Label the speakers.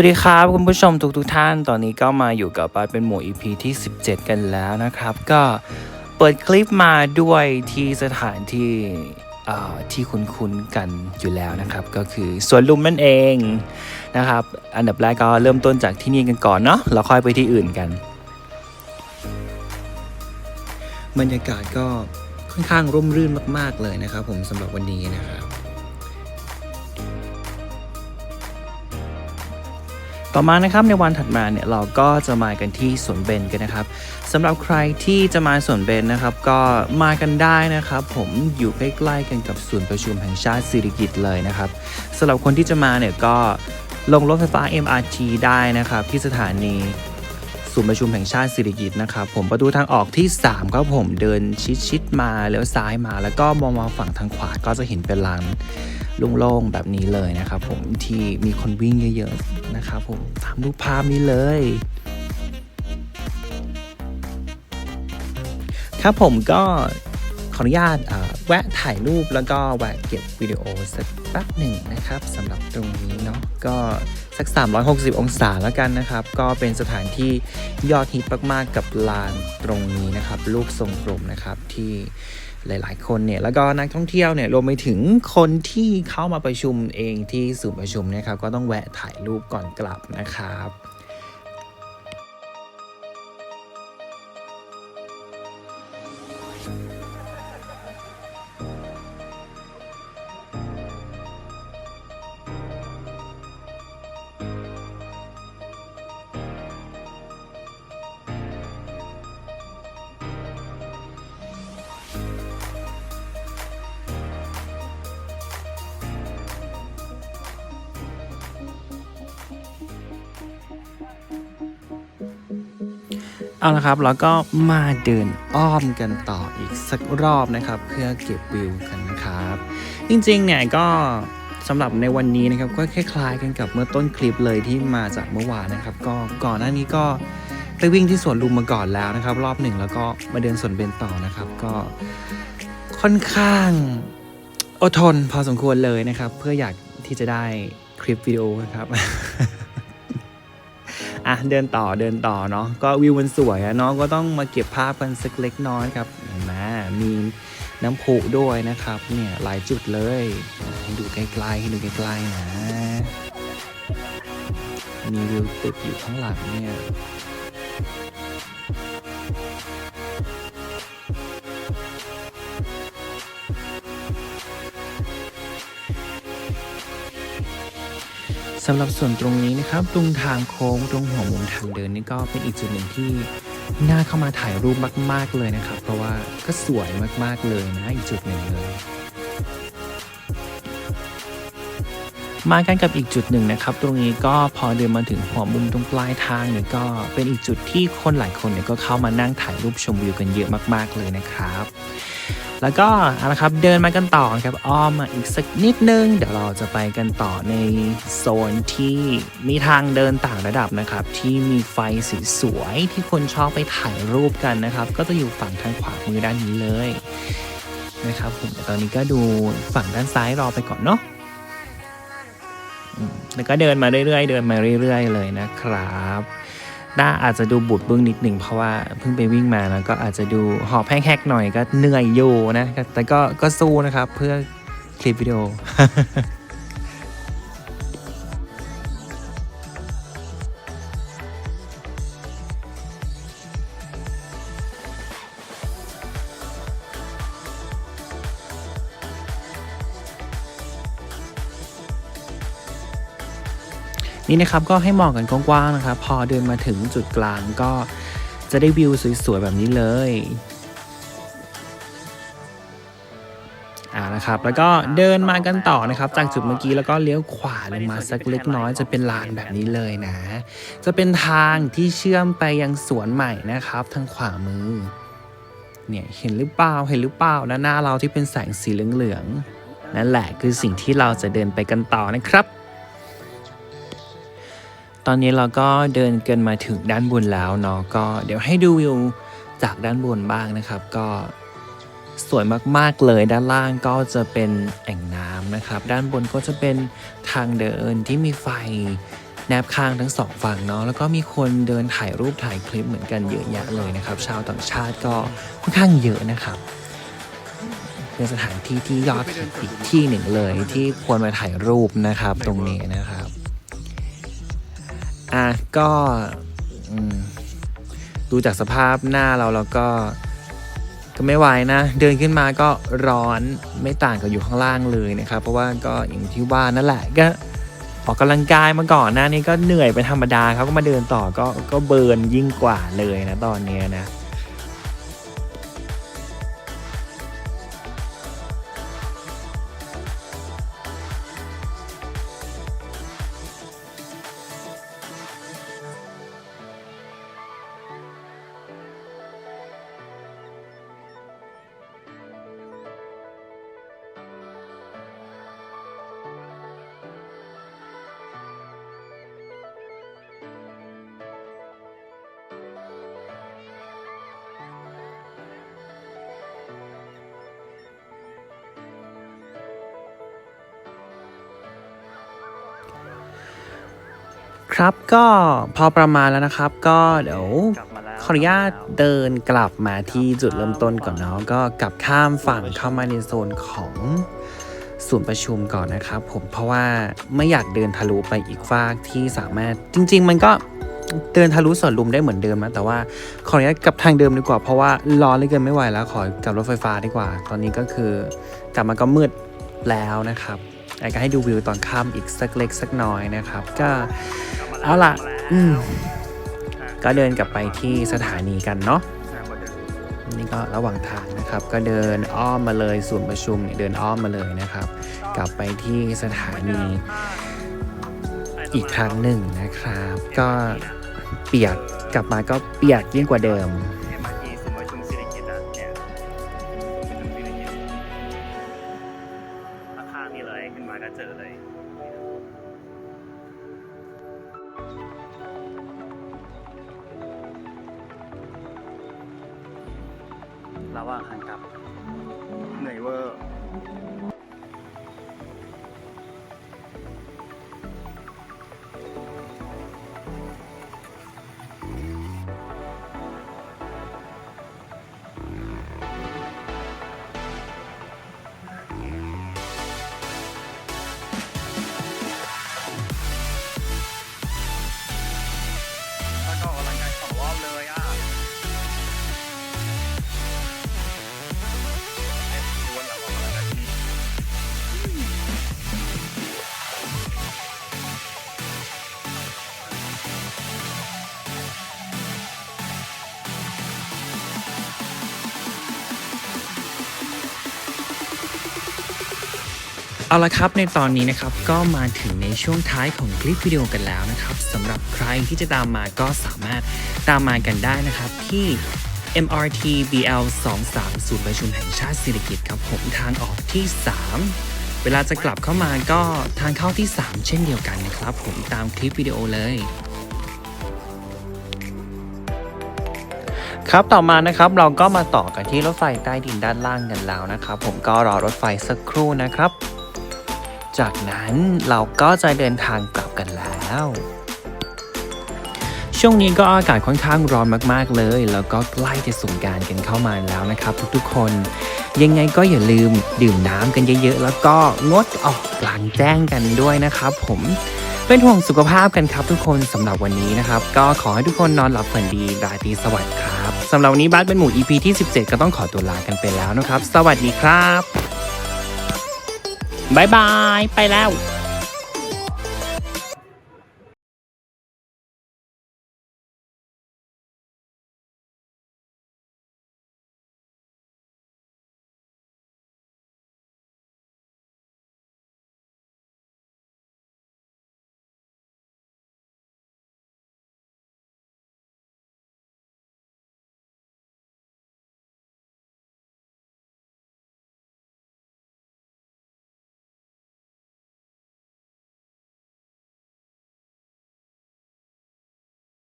Speaker 1: วัสดีครับคุณผู้ชมทุกทุกๆท่านตอนนี้ก็มาอยู่กับปาเป็นหมวด EP ที่ 17 กันแล้วนะครับ ก็เปิดคลิปมาด้วยที่สถานที่เอ่อที่คุ้นๆกันอยู่แล้วนะครับ ก็คือสวนลุมนั่นเองนะครับ อันดับแรกก็เริ่มต้นจากที่นี่กันก่อนเนาะแล้วค่อยไปที่อื่นกันบรรยากาศก็ค่อนข้างร่มรื่นมาก ๆเลยนะครับ ผมสำหรับวันนี้นะครับ ต่อมานะครับในวันถัดมาเนี่ยเราก็จะมากันที่สวนเบนกันนะครับสำหรับใครที่จะมาสวนเบนนะครับ ก็มากันได้นะครับ ผมอยู่ใกล้ๆกันกับศูนย์ประชุมแห่งชาติสิริกิติ์เลยนะครับสำหรับคนที่จะมาเนี่ยก็ลงรถไฟฟ้า MRT ได้นะครับ ที่สถานีศูนย์ประชุมแห่งชาติสิริกิติ์นะครับ ผมประตูทางออกที่3ครับผมเดินชิดๆมาแล้วซ้ายมา แล้วก็มองมาฝั่งทางขวาก็จะเห็นเป็นลาน โล่งๆแบบนี้เลยนะครับผมที่มีคนวิ่งเยอะๆนะครับผมตามรูปภาพนี้เลยครับผมก็ขออนุญาตแวะถ่ายรูปแล้วก็แวะเก็บวิดีโอสักแป๊บหนึ่งนะครับสำหรับตรงนี้เนาะก็สัก 360 องศาแล้วกันนะครับ ก็เป็นสถานที่ยอดฮิตมากๆกับลานตรงนี้นะครับ รูปทรงกลมนะครับที่ หลาย ๆ คนเนี่ยแล้วก็นักท่องเที่ยวเนี่ยรวมไปถึงคนที่เข้ามาประชุมเองที่ศูนย์ประชุมเนะครับก็ต้องแวะถ่ายรูปก่อนกลับนะครับ เอาละครับแล้วก็มาเดินอ้อมกันต่ออีกสักรอบนะครับ เพื่อเก็บวิวกันนะครับ จริงๆเนี่ยก็สำหรับในวันนี้นะครับก็คล้ายๆกันกับเมื่อต้นคลิปเลยที่มาจากเมื่อวานนะครับ ก็ก่อนหน้านี้ก็ไปวิ่งที่สวนลุมมาก่อนแล้วนะครับ รอบหนึ่งแล้วก็มาเดินสวนเบนต่อนะครับ ก็ค่อนข้างอดทนพอสมควรเลยนะครับ เพื่ออยากที่จะได้คลิปวิดีโอนะครับ อะเดินต่อเดินต่อเนาะก็วิวมันสวยอะเนาะก็ต้องมาเก็บภาพกันสักเล็กน้อยครับเห็นไหมมีน้ำพุด้วยนะครับเนี่ยหลายจุดเลยให้ดูใกล้ๆให้ดูใกล้ๆนะมีวิวตึกอยู่ข้างหลังเนี่ย สำหรับส่วนตรงนี้นะครับ ตรงทางโค้งตรงหัวมุมทางเดินนี่ก็เป็นอีกจุดหนึ่งที่น่าเข้ามาถ่ายรูปมาก ๆเลยนะครับ เพราะว่าก็สวยมากๆเลยนะอีกจุดหนึ่งเลย มากันกับอีกจุดหนึ่งนะครับ ตรงนี้ก็พอเดินมาถึงหัวมุมตรงปลายทางเนี่ยก็เป็นอีกจุดที่คนหลายคนเนี่ยก็เข้ามานั่งถ่ายรูปชมวิวกันเยอะมาก ๆเลยนะครับ แล้วก็เอาละครับเดินมากันต่อครับอ้อมมาอีกสักนิดนึง เดี๋ยวเราจะไปกันต่อในโซนที่มีทางเดินต่างระดับนะครับ ที่มีไฟสีสวยที่คนชอบไปถ่ายรูปกันนะครับ ก็จะอยู่ฝั่งทางขวามือด้านนี้เลยนะครับผมแต่ตอนนี้ก็ดูฝั่งด้านซ้ายรอไปก่อนเนาะ แล้วก็เดินมาเรื่อยๆ เดินมาเรื่อย ๆ เลยนะครับด้าอาจจะดูบุดบึ้งนิดหนึ่งเพราะว่าเพิ่งไปวิ่งมาแล้วก็อาจจะดูหอบแห้งๆหน่อยก็เหนื่อยอยู่นะ แต่ก็ก็สู้นะครับเพื่อคลิปวิดีโอ นี่นะครับก็ให้มองกันกว้างๆนะครับพอเดินมาถึงจุดกลางก็จะได้วิวสวยๆแบบนี้เลยอ่านะครับแล้วก็เดินมากันต่อนะครับจากจุดเมื่อกี้แล้วก็เลี้ยวขวาลงมาสักเล็กน้อยจะเป็นลานแบบนี้เลยนะ จะเป็นทางที่เชื่อมไปยังสวนใหม่นะครับ ทางขวามือเนี่ยเห็นหรือเปล่าเห็นหรือเปล่านะหน้าเราที่เป็นแสงสีเหลืองๆนั่นแหละคือสิ่งที่เราจะเดินไปกันต่อนะครับ ตอนนี้เราก็เดินกันมาถึงด้านบนแล้วเนาะก็เดี๋ยวให้ดูวิวจากด้านบนบ้างนะครับ ก็สวยมากๆเลยด้านล่างก็จะเป็นแอ่งน้ำนะครับ ด้านบนก็จะเป็นทางเดินที่มีไฟแนบข้างทั้งสองฝั่งเนาะแล้วก็มีคนเดินถ่ายรูปถ่ายคลิปเหมือนกันเยอะแยะเลยนะครับ ชาวต่างชาติก็ค่อนข้างเยอะนะครับเป็นสถานที่ที่ยอดฮิตอีกที่หนึ่งเลยที่ควรมาถ่ายรูปนะครับตรงนี้นะครับ อะก็ดูจากสภาพหน้าเราแล้วก็ก็ไม่ไหวนะ เดินขึ้นมาก็ร้อนไม่ต่างกับอยู่ข้างล่างเลยนะครับ เพราะว่าก็อย่างที่ว่านั่นแหละก็ออกกำลังกายมาก่อนหน้านี้ก็เหนื่อยเป็นธรรมดาเขาก็มาเดินต่อก็ก็เบิร์นยิ่งกว่าเลยนะตอนนี้นะ ครับก็พอประมาณแล้วนะครับ ก็เดี๋ยว
Speaker 2: กลับมาแล้ว
Speaker 1: ขออนุญาตเดินกลับมาที่จุดเริ่มต้นก่อนเนาะก็กลับข้ามฝั่งเข้ามาในโซนของศูนย์ประชุมก่อนนะครับผมเพราะว่าไม่อยากเดินทะลุไปอีกฟากที่สามารถจริง ๆ มันก็เดินทะลุสวนลุมได้เหมือนเดิมนะแต่ว่าขออนุญาตกลับทางเดิมดีกว่าเพราะว่าร้อนเหลยเกินไม่ไหวแล้วขอกลับรถไฟฟ้าดีกว่า ตอนนี้ก็คือกลับมาก็มืดแล้วนะครับอยากจะให้ดูวิวตอนค่ำอีกสักเล็กสักน้อยนะครับ ก็
Speaker 2: กลับมาแล้ว
Speaker 1: เอาล่ะ
Speaker 2: กลับมาแล้ว
Speaker 1: อืม
Speaker 2: อะ
Speaker 1: ก็เดินกลับไปที่สถานีกันเนาะ
Speaker 2: อะหมดเลย
Speaker 1: นี่ก็ระหว่างทางนะครับ ก็เดินอ้อมมาเลยศูนย์ประชุมเนี่ยเดินอ้อมมาเลยนะครับ กลับไปที่สถานี อีกครั้งหนึ่งนะครับ ก็เปียกกลับมาก็เปียกยิ่งกว่าเดิม
Speaker 2: ระหว่าคันครับเหนื่อยเวอร์ เอา
Speaker 1: ละครับในตอนนี้นะครับก็มาถึงในช่วงท้ายของคลิปวิดีโอกันแล้วนะครับสำหรับใครที่จะตามมาก็สามารถตามมากันได้นะครับที่ MRT BL 23ศูนย์ประชุมแห่งชาติสิริกิติ์ครับผมทางออกที่ 3 เวลาจะกลับเข้ามาก็ทางเข้าที่ 3 เช่นเดียวกันนะครับ ผมตามคลิปวิดีโอเลยครับต่อมานะครับเราก็มาต่อกันที่รถไฟใต้ดินด้านล่างกันแล้วนะครับ ผมก็รอรถไฟสักครู่นะครับ จากนั้นเราก็จะเดินทางกลับกันแล้ว ช่วงนี้ก็อากาศค่อนข้างร้อนมากๆเลย แล้วก็ใกล้จะสงการกันเข้ามาแล้วนะครับ ทุกๆคน ยังไงก็อย่าลืมดื่มน้ำกันเยอะๆ แล้วก็งดออกกลางแจ้งกันด้วยนะครับ ผมเป็นห่วงสุขภาพกันครับทุกคนสำหรับวันนี้นะครับ ก็ขอให้ทุกคนนอนหลับฝันดีราตรีสวัสดิ์ครับสำหรับวันนี้บัสเป็นหมู่ EP ที่ 17 ก็ต้องขอตัวลากันไปแล้วนะครับ สวัสดีครับ บายบาย ไปแล้ว